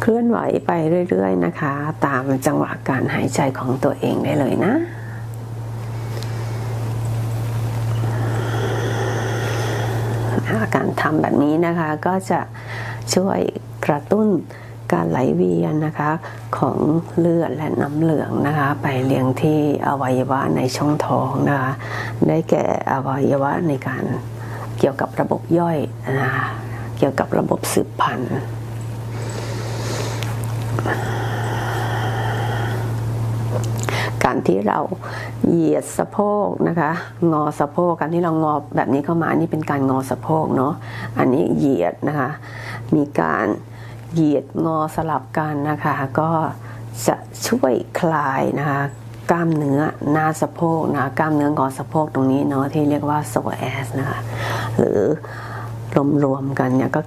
เคลื่อนไหวไปเรื่อย ๆ นะคะ ตามจังหวะการหายใจของตัวเองได้เลยนะการทำแบบนี้นะคะก็จะช่วยกระตุ้นการไหลเวียนนะคะของเลือดและน้ำเหลืองนะคะ ไปเลี้ยงที่อวัยวะในช่องท้องนะคะได้แก่อวัยวะในการเกี่ยวกับระบบย่อยนะคะเกี่ยวกับระบบสืบพันธุ์ การที่เราเหยียดสะโพกนะคะ งอสะโพกการที่เรางอแบบนี้เข้ามานี่เป็นการงอสะโพกเนาะอันนี้เหยียดนะคะ มีการเหยียดงอสลับกันนะคะ ก็จะช่วยคลายนะคะกล้ามเนื้อหน้าสะโพกนะะกล้ามเนื้องอสะโพกตรงนี้เนาะที่เรียกว่าโซแอสนะคะหรือรวมๆกันเนี่ยก็